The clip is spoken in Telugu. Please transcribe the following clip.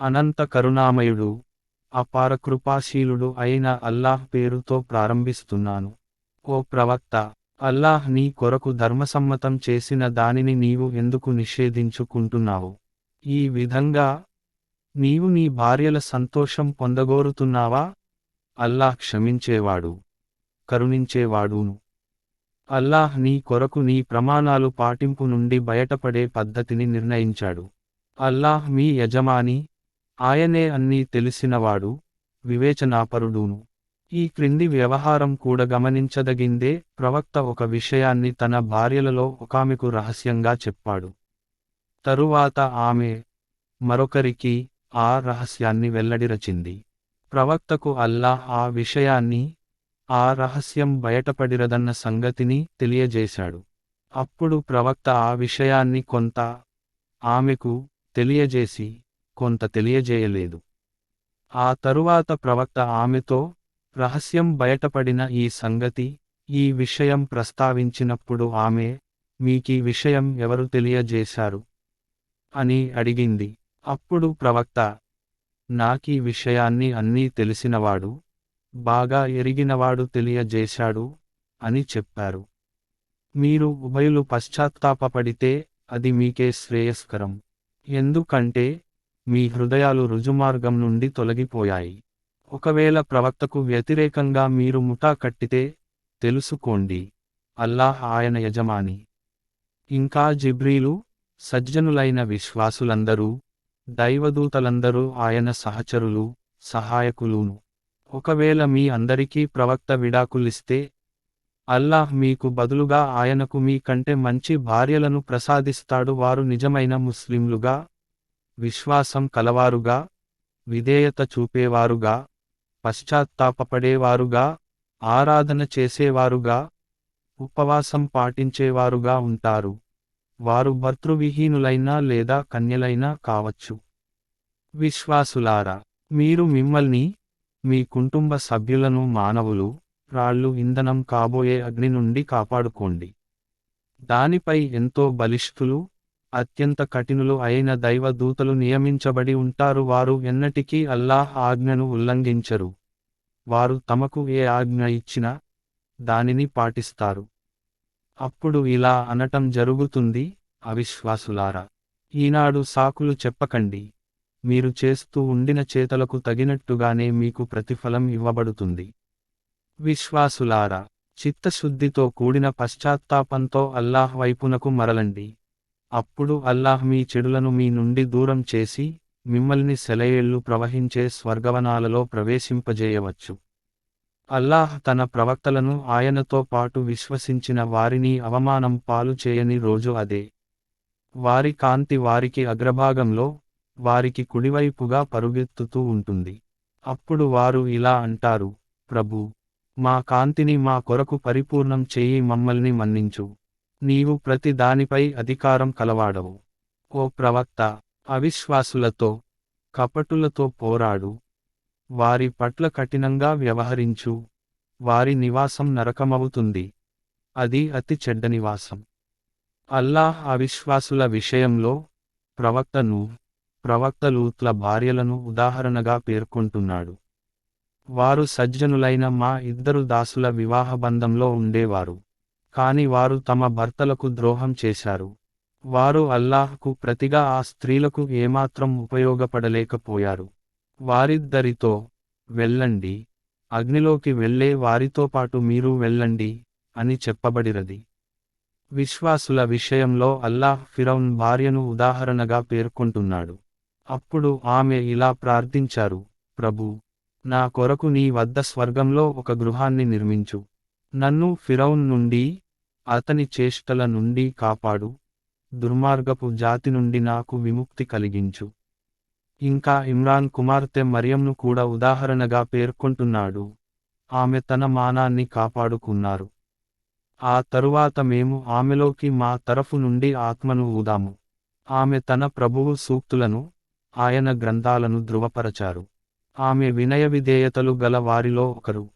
అనంత కరుణామయుడు అపార కృపాశీలుడు అయిన అల్లాహ్ పేరుతో ప్రారంభిస్తున్నాను. ఓ ప్రవక్త అల్లాహ్ నీ కొరకు ధర్మసమ్మతం చేసిన దానిని నీవు ఎందుకు నిషేధించుకుంటున్నావు? ఈ విధంగా నీవు నీ భార్యల సంతోషం పొందగోరుతున్నావా? అల్లాహ్ క్షమించేవాడు కరుణించేవాడును. అల్లాహ్ నీ కొరకు నీ ప్రమాణాలు పాటింపు నుండి బయటపడే పద్ధతిని నిర్ణయించాడు. అల్లాహ్ మీ యజమాని ఆయనే అన్నీ తెలిసినవాడు వివేచనాపరుడును. ఈ క్రింది వ్యవహారం కూడా గమనించదగిందే ప్రవక్త ఒక విషయాన్ని తన భార్యలలో ఒకామెకు రహస్యంగా చెప్పాడు. తరువాత ఆమె మరొకరికి ఆ రహస్యాన్ని వెల్లడిరచింది ప్రవక్తకు అల్లా ఆ విషయాన్ని ఆ రహస్యం బయటపడిరదన్న సంగతిని తెలియజేశాడు. అప్పుడు ప్రవక్త ఆ విషయాన్ని కొంత ఆమెకు తెలియజేసి కొంత తెలియజేయలేదు. ఆ తరువాత ప్రవక్త ఆమెతో రహస్యం బయటపడిన ఈ సంగతి ఈ విషయం ప్రస్తావించినప్పుడు ఆమె మీకీ విషయం ఎవరు తెలియజేశారు అని అడిగింది. అప్పుడు ప్రవక్త నాకీ విషయాన్ని అన్నీ తెలిసినవాడు బాగా ఎరిగినవాడు తెలియజేశాడు అని చెప్పారు. మీరు ఉభయులు పశ్చాత్తాపపడితే అది మీకే శ్రేయస్కరం. ఎందుకంటే మీ హృదయాలు రుజుమార్గం నుండి తొలగిపోయాయి. ఒకవేళ ప్రవక్తకు వ్యతిరేకంగా మీరు ముఠా కట్టితే తెలుసుకోండి. అల్లాహ్ ఆయన యజమాని. ఇంకా జిబ్రీలు సజ్జనులైన విశ్వాసులందరూ దైవదూతలందరూ ఆయన సహచరులు సహాయకులును. ఒకవేళ మీ అందరికీ ప్రవక్త విడాకులిస్తే అల్లాహ్ మీకు బదులుగా ఆయనకు మీ కంటే మంచి భార్యలను ప్రసాదిస్తాడు వారు నిజమైన ముస్లింలుగా విశ్వాసం కలవారుగా విధేయత చూపేవారుగా పశ్చాత్తాపపడేవారుగా ఆరాధన చేసేవారుగా ఉపవాసం పాటించేవారుగా ఉంటారు. వారు భర్తృవిహీనులైనా లేదా కన్యలైనా కావచ్చు. విశ్వాసులారా మీరు మిమ్మల్ని మీ కుటుంబ సభ్యులను మానవులు రాళ్ళు ఇంధనం కాబోయే అగ్ని నుండి కాపాడుకోండి. దానిపై ఎంతో బలిష్ఠులు అత్యంత కఠినులు అయిన దైవ దూతలు నియమించబడి ఉంటారు. వారు ఎన్నటికీ అల్లాహ్ ఆజ్ఞను ఉల్లంఘించరు. వారు తమకు ఏ ఆజ్ఞ ఇచ్చినా దానిని పాటిస్తారు. అప్పుడు ఇలా అనటం జరుగుతుంది. అవిశ్వాసులారా ఈనాడు సాకులు చెప్పకండి. మీరు చేస్తూ ఉండిన చేతలకు తగినట్టుగానే మీకు ప్రతిఫలం ఇవ్వబడుతుంది. విశ్వాసులారా చిత్తశుద్ధితో కూడిన పశ్చాత్తాపంతో అల్లాహ్ వైపునకు మరలండి. అప్పుడు అల్లాహ్ మీ చెడులను మీ నుండి దూరం చేసి మిమ్మల్ని సెలయేళ్ళు ప్రవహించే స్వర్గవనాలలో ప్రవేశింపజేయవచ్చు. అల్లాహ్ తన ప్రవక్తలను ఆయనతో పాటు విశ్వసించిన వారిని అవమానం పాలు చేయని రోజు అదే. వారి కాంతి వారికి అగ్రభాగంలో వారికి కుడివైపుగా పరుగెత్తుతూ ఉంటుంది. అప్పుడు వారు ఇలా అంటారు ప్రభు మా కాంతిని మా కొరకు పరిపూర్ణం చేయి మమ్మల్ని మన్నించు. నీవు ప్రతి దానిపై అధికారం కలవాడవు. ఓ ప్రవక్త అవిశ్వాసులతో కపటులతో పోరాడు. వారి పట్ల కఠినంగా వ్యవహరించు. వారి నివాసం నరకమవుతుంది. అది అతి చెడ్డ నివాసం. అల్లాహ్ అవిశ్వాసుల విషయంలో ప్రవక్తను ప్రవక్తలూత్ల భార్యలను ఉదాహరణగా పేర్కొంటున్నాడు. వారు సజ్జనులైన మా ఇద్దరు దాసుల వివాహబంధంలో ఉండేవారు. కాని వారు తమ భర్తలకు ద్రోహం చేశారు. వారు అల్లాహ్కు ప్రతిగా ఆ స్త్రీలకు ఏమాత్రం ఉపయోగపడలేకపోయారు. వారిద్దరితో వెళ్ళండి. అగ్నిలోకి వెళ్ళే వారితో పాటు మీరు వెళ్ళండి అని చెప్పబడిరది విశ్వాసుల విషయంలో అల్లాహ్ ఫిరౌన్ భార్యను ఉదాహరణగా పేర్కొంటున్నాడు. అప్పుడు ఆమె ఇలా ప్రార్థించారు ప్రభు నా కొరకు నీ వద్ద స్వర్గంలో ఒక గృహాన్ని నిర్మించు. నన్ను ఫిరౌన్ నుండి అతని చేష్టల నుండి కాపాడు. దుర్మార్గపు జాతి నుండి నాకు విముక్తి కలిగించు. ఇంకా ఇమ్రాన్ కుమార్తె మరియంను కూడా ఉదాహరణగా పేర్కొంటున్నాడు. ఆమె తన మానాన్ని కాపాడుకున్నారు. ఆ తరువాత మేము ఆమెలోకి మా తరఫు నుండి ఆత్మను ఊదాము. ఆమె తన ప్రభువు సూక్తులను ఆయన గ్రంథాలను ధృవపరచారు. ఆమె వినయ విధేయతలు గల వారిలో ఒకరు.